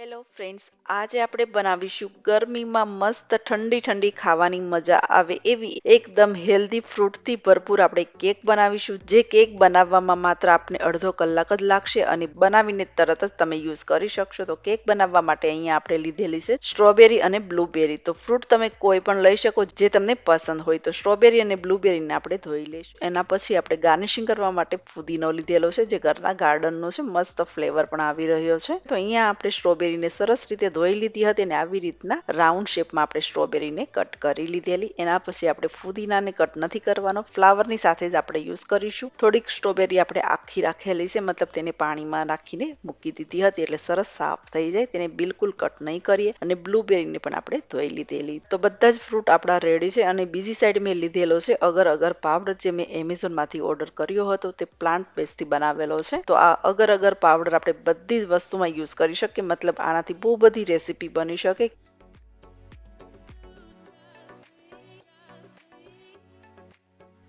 Hello friends આજે આપણે બનાવીશું ગરમીમાં મસ્ત ઠંડી ઠંડી ખાવાની મજા આવે એવી એકદમ હેલ્ધી ફ્રૂટથી ભરપૂર આપણે કેક બનાવીશું. જે કેક બનાવવામાં માત્ર આપણે અડધો કલાક જ લાગશે અને બનાવીને તરત જ તમે યુઝ કરી શકશો. તો કેક બનાવવા માટે અહીંયા આપણે લીધેલી છે સ્ટ્રોબેરી અને બ્લુબેરી તો ફ્રૂટ તમે કોઈ પણ લઈ શકો જે તમને પસંદ હોય. તો સ્ટ્રોબેરી અને બ્લુબેરીને આપણે ધોઈ લઈશું. એના પછી આપણે ગાર્નિશિંગ કરવા માટે ફુદીનો લીધેલો છે, જે ઘરના ગાર્ડનનો છે, મસ્ત ફ્લેવર પણ આવી રહ્યો છે. તો અહીંયા આપણે સ્ટ્રોબેરી સ્ટ્રોબેરીને સરસ રીતે ધોઈ લીધી હતી અને આવી રીતના રાઉન્ડ શેપમાં આપણે સ્ટ્રોબેરીને કટ કરી લીધેલી. એના પછી આપણે ફુદીનાને કટ નથી કરવાનો. ફ્લાવરની સાથે જ આપણે યુઝ કરીશું. થોડીક સ્ટ્રોબેરી આપણે આખી રાખેલી છે, મતલબ તેને પાણીમાં રાખીને મૂકી દીધી હતી એટલે સરસ સાફ થઈ જાય. તેને બિલકુલ કટ નહીં કરીએ અને બ્લુબેરીને પણ આપણે ધોઈ લીધેલી. તો બધા જ ફ્રૂટ આપણા રેડી છે અને બીજી સાઈડ મેં લીધેલો છે અગર અગર પાવડર જે મેં એમેઝોનમાંથી ઓર્ડર કર્યો હતો તે પ્લાન્ટ બેઝથી બનાવેલો છે. તો આ અગર અગર પાવડર આપણે બધી જ વસ્તુમાં યુઝ કરી શકીએ, મતલબ આનાથી બહુ બધી રેસીપી બની શકે.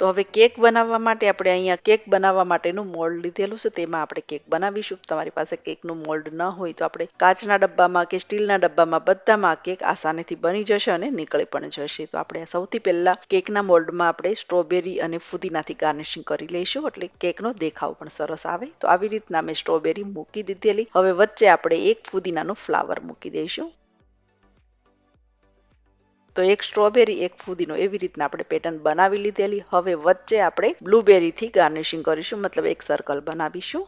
તો હવે કેક બનાવવા માટે આપણે અહીંયા કેક બનાવવા માટેનું મોલ્ડ લીધેલું છે. તેમાં આપણે કેક બનાવીશું. તમારી પાસે કેકનું મોલ્ડ ન હોય તો આપણે કાચના ડબ્બામાં કે સ્ટીલના ડબ્બામાં બધામાં કેક આસાનીથી બની જશે અને નીકળી પણ જશે. તો આપણે સૌથી પહેલા કેકના મોલ્ડમાં આપણે સ્ટ્રોબેરી અને ફુદીનાથી ગાર્નિશિંગ કરી લઈશું. એટલે કેકનો દેખાવ પણ સરસ આવે. તો આવી રીતના મેં સ્ટ્રોબેરી મૂકી દીધેલી. હવે વચ્ચે આપણે એક ફુદીનાનું ફ્લાવર મૂકી દઈશું. તો એક સ્ટ્રોબેરી, એક ફુદીનો એવી રીતના આપણે પેટર્ન બનાવી લીધેલી. હવે વચ્ચે આપણે બ્લુબેરીથી ગાર્નિશિંગ કરીશું, મતલબ એક સર્કલ બનાવીશું.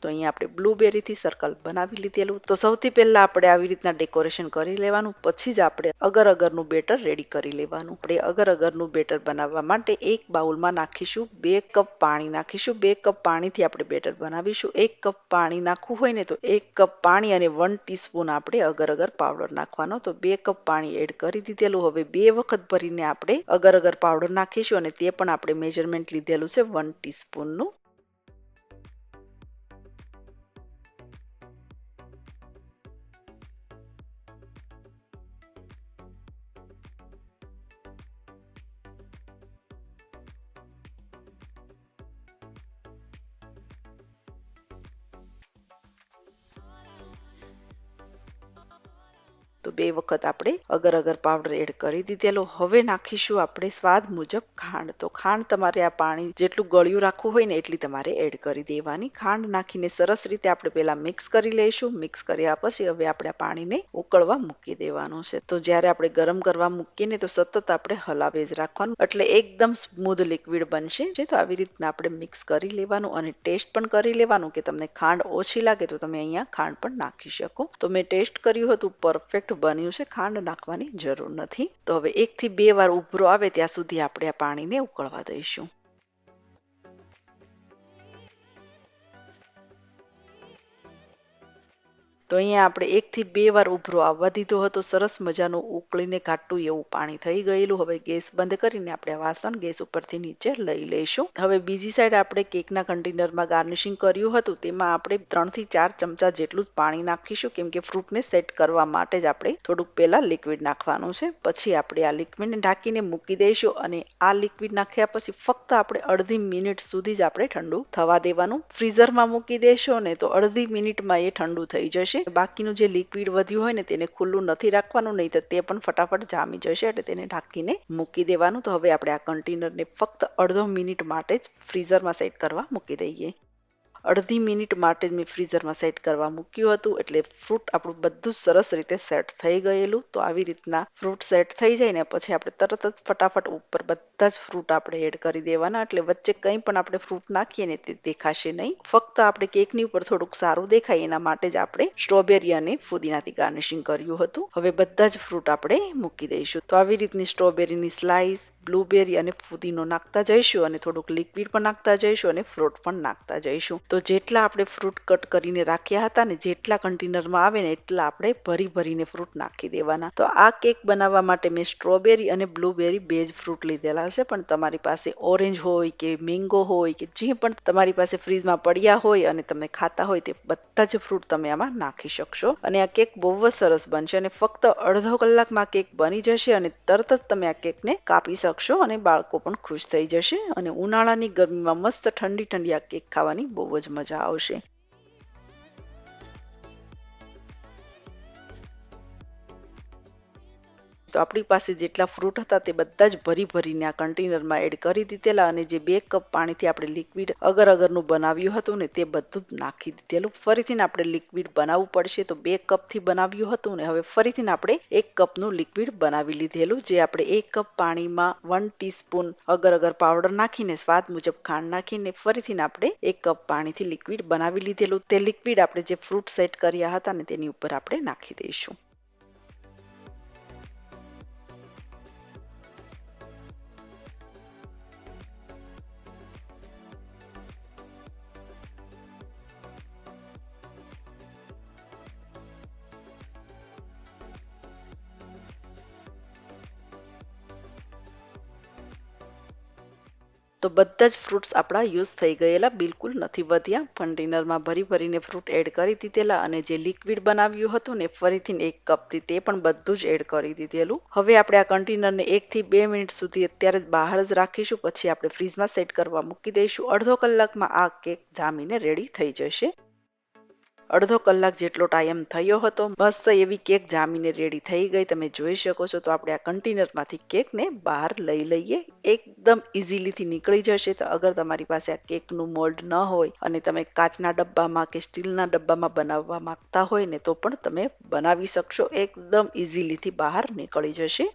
તો અહીંયા આપણે બ્લુબેરીથી સર્કલ બનાવી લીધેલું. તો સૌથી પહેલા આપણે આવી રીતના ડેકોરેશન કરી લેવાનું, પછી જ આપણે અગર અગરનું બેટર રેડી કરી લેવાનું. આપણે અગર અગરનું બેટર બનાવવા માટે એક બાઉલમાં નાખીશું બે કપ પાણી નાખીશું. બે કપ પાણીથી આપણે બેટર બનાવીશું. એક કપ પાણી નાખવું હોય ને તો એક કપ પાણી અને વન ટીસ્પૂન આપણે અગર અગર પાવડર નાખવાનો. તો બે કપ પાણી એડ કરી દીધેલું. હવે બે વખત ભરીને આપણે અગર અગર પાવડર નાખીશું અને તે પણ આપણે મેજરમેન્ટ લીધેલું છે વન ટીસ્પૂનનું તો બે વખત આપણે અગર અગર પાવડર એડ કરી દીધેલો. હવે નાખીશું આપણે સ્વાદ મુજબ ખાંડ. તો ખાંડ તમારે આ પાણી જેટલું ગળ્યું રાખવું હોય ને એટલી તમારે એડ કરી દેવાની. ખાંડ નાખીને સરસ રીતે આપણે પેલા મિક્સ કરી લઈશું. મિક્સ કર્યા પછી હવે આપણે આ પાણીને ઉકળવા મૂકી દેવાનું છે. તો જ્યારે આપણે ગરમ કરવા મૂકીએ ને તો સતત આપણે હલાવે જ રાખવાનું. એટલે એકદમ સ્મૂધ લિક્વિડ બનશે. જે તો આવી રીતના આપણે મિક્સ કરી લેવાનું અને ટેસ્ટ પણ કરી લેવાનું કે તમને ખાંડ ઓછી લાગે તો તમે અહીંયા ખાંડ પણ નાખી શકો. તો મેં ટેસ્ટ કર્યું હતું પરફેક્ટ બન્યું છે, ખાંડ નાખવાની જરૂર નથી. તો હવે એકથી બે વાર ઉભરો આવે, ત્યાં સુધી આપણે આ પાણીને ઉકળવા દઈશું. તો અહીંયા આપણે એકથી બે વાર ઉભરો. આવવા દીધો હતો, સરસ મજાનું ઉકળીને ઘાટું એવું પાણી થઈ ગયેલું. હવે ગેસ બંધ કરીને આપણે વાસણ ગેસ ઉપરથી નીચે લઈ લઈશું. હવે બીજી સાઈડ આપણે કેકના કન્ટેનરમાં ગાર્નિશિંગ કર્યું હતું. તેમાં આપણે ત્રણથી ચાર ચમચા જેટલું જ પાણી નાખીશું, કેમ કે ફ્રૂટને સેટ કરવા માટે જ આપણે થોડુંક પહેલાં લિક્વિડ નાખવાનું છે. પછી આપણે આ લિક્વિડને ઢાંકીને મૂકી દઈશું અને આ લિક્વિડ નાખ્યા પછી ફક્ત આપણે અડધી મિનિટ સુધી જ આપણે ઠંડુ થવા દેવાનું. ફ્રીઝરમાં મૂકી દેશો ને તો અડધી મિનિટમાં એ ઠંડુ થઈ જશે. બાકીનું જે લિક્વિડ વધ્યું હોય ને તેને ખુલ્લું નથી રાખવાનું, નહીં તો તે પણ ફટાફટ જામી જશે એટલે તેને ઢાંકીને મૂકી દેવાનું. તો હવે આપણે આ કન્ટેનરને ફક્ત અડધો મિનિટ માટે જ ફ્રીઝરમાં સેટ કરવા મૂકી દઈએ. અડધી મિનિટ માટે જ મેં ફ્રીઝરમાં સેટ કરવા મૂક્યું હતું, એટલે ફ્રૂટ આપણું બધું સરસ રીતે સેટ થઈ ગયેલું. તો આવી રીતના ફ્રૂટ સેટ થઈ જાય ને, પછી આપણે તરત જ ફટાફટ ઉપર બધા જ ફ્રૂટ આપણે એડ કરી દેવાના. એટલે વચ્ચે કંઈ પણ આપણે ફ્રૂટ નાખીએ ને, તે દેખાશે નહીં. ફક્ત આપણે કેકની ઉપર થોડુંક સારું દેખાય, એના માટે જ આપણે સ્ટ્રોબેરી અને ફુદીનાથી ગાર્નિશિંગ કર્યું હતું. હવે બધા જ ફ્રૂટ આપણે મૂકી દઈશું. તો આવી રીતની સ્ટ્રોબેરીની સ્લાઇસ બ્લુબેરી અને ફુદીનો નાખતા જઈશું અને થોડુંક લિક્વિડ પણ નાખતા જઈશું અને ફ્રૂટ પણ નાખતા જઈશું. તો જેટલા આપણે ફ્રૂટ કટ કરીને રાખ્યા હતા ને જેટલા કન્ટેનરમાં આવે ને એટલા આપણે ભરી ભરીને ફ્રૂટ નાખી દેવાના. તો આ કેક બનાવવા માટે મેં સ્ટ્રોબેરી અને બ્લુબેરી બે જ ફ્રૂટ લીધેલા છે પણ તમારી પાસે ઓરેન્જ હોય કે મેંગો હોય કે જે પણ તમારી પાસે ફ્રીજમાં પડ્યા હોય અને તમે ખાતા હોય તે બધા જ ફ્રૂટ તમે આમાં નાખી શકશો. અને આ કેક બહુ જ સરસ બનશે અને ફક્ત અડધો કલાકમાં કેક બની જશે અને તરત જ તમે આ કેકને કાપી શકશો અને બાળકો પણ ખુશ થઈ જશે અને ઉનાળાની ગરમીમાં મસ્ત ઠંડી ઠંડી આ કેક ખાવાની બહુ જ મજા આવશે. તો આપણી પાસે જેટલા ફ્રૂટ હતા તે બધા જ ભરી ભરીને આ કન્ટેનરમાં એડ કરી દીધેલા અને જે બે કપ પાણીથી આપણે લિક્વિડ અગર અગરનું બનાવ્યું હતું ને તે બધું જ નાખી દીધેલું. ફરીથી આપણે લિક્વિડ બનાવવું પડશે તો બે કપથી બનાવ્યું હતું ને હવે ફરીથી આપણે એક કપનું લિક્વિડ બનાવી લીધેલું, જે આપણે એક કપ પાણીમાં વન ટીસ્પૂન અગર અગર પાવડર નાખીને, સ્વાદ મુજબ ખાંડ નાખીને ફરીથી આપણે એક કપ પાણીથી લિક્વિડ બનાવી લીધેલું. તે લિક્વિડ આપણે જે ફ્રૂટ સેટ કર્યા હતા ને તેની ઉપર આપણે નાખી દઈશું. તો બધા જ ફ્રૂટ્સ આપણા યુઝ થઈ ગયેલા, બિલકુલ નથી વધ્યા. કન્ટેનરમાં ભરી ભરીને ફ્રૂટ એડ કરી દીધેલા અને જે લિક્વિડ બનાવ્યું હતું ને, ફરીથી એક કપથી તે પણ બધું જ એડ કરી દીધેલું. હવે આપણે આ કન્ટેનરને એકથી બે મિનિટ સુધી અત્યારે બહાર જ રાખીશું. પછી આપણે ફ્રીજમાં સેટ કરવા મૂકી દઈશું. અડધો કલાકમાં આ કેક જામીને રેડી થઈ જશે. અડધો કલાક જેટલો ટાઈમ થયો હતો. મસ્ત એવી કેક જામીને રેડી થઈ ગઈ. તમે જોઈ શકો છો. તો આપણે આ કન્ટેનરમાંથી કેકને બહાર લઈ લઈએ. એકદમ ઇઝીલીથી નીકળી જશે. તો અગર તમારી પાસે આ કેકનું મોલ્ડ ન હોય અને તમે કાચના ડબ્બામાં કે સ્ટીલના ડબ્બામાં બનાવવા માંગતા હોય ને તો પણ તમે બનાવી શકશો. એકદમ ઇઝીલીથી બહાર નીકળી જશે.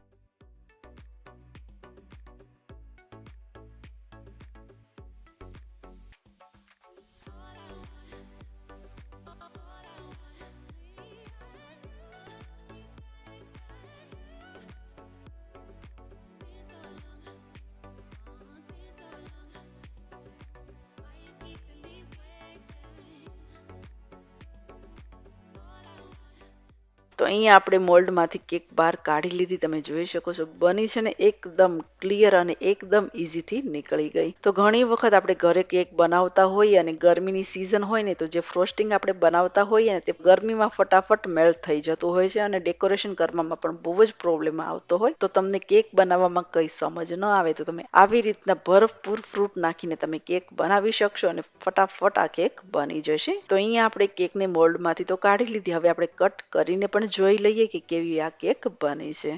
તો અહીંયા આપણે મોલ્ડમાંથી કેક બહાર કાઢી લીધી. તમે જોઈ શકો છો, બની છે ને એકદમ ક્લિયર અને એકદમ ઇઝીથી નીકળી ગઈ. તો ઘણી વખત આપણે ઘરે કેક બનાવતા હોઈએ અને ગરમીની સિઝન હોય ને તો જે ફ્રોસ્ટિંગ આપણે બનાવતા હોઈએ ને તે ગરમીમાં ફટાફટ મેલ્ટ થઈ જતું હોય છે અને ડેકોરેશન કરવામાં પણ બહુ જ પ્રોબ્લેમ આવતો હોય. તો તમને કેક બનાવવામાં કંઈ સમજ ન આવે તો તમે આવી રીતના ભરપૂર ફ્રૂટ નાખીને તમે કેક બનાવી શકશો અને ફટાફટ આ કેક બની જશે. તો અહીંયા આપણે કેકને મોલ્ડમાંથી તો કાઢી લીધી. હવે આપણે કટ કરીને પણ પણ જોઈ લઈએ કે કેવી આ કેક બની છે.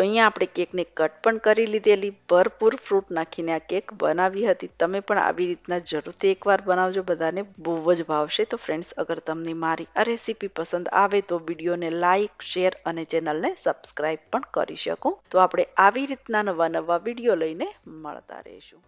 તો અહીંયા આપણે કેકને કટ પણ કરી લીધેલી, ભરપૂર ફ્રૂટ નાખીને આ કેક બનાવી હતી. તમે પણ આવી રીતના જરૂરથી એકવાર બનાવજો, બધાને બહુ જ ભાવશે. તો ફ્રેન્ડ્સ અગર તમને મારી આ રેસીપી પસંદ આવે તો વિડીયોને લાઇક શેર અને ચેનલને સબસ્ક્રાઈબ પણ કરી શકો. તો આપણે આવી રીતના નવા નવા વીડિયો લઈને મળતા રહીશું.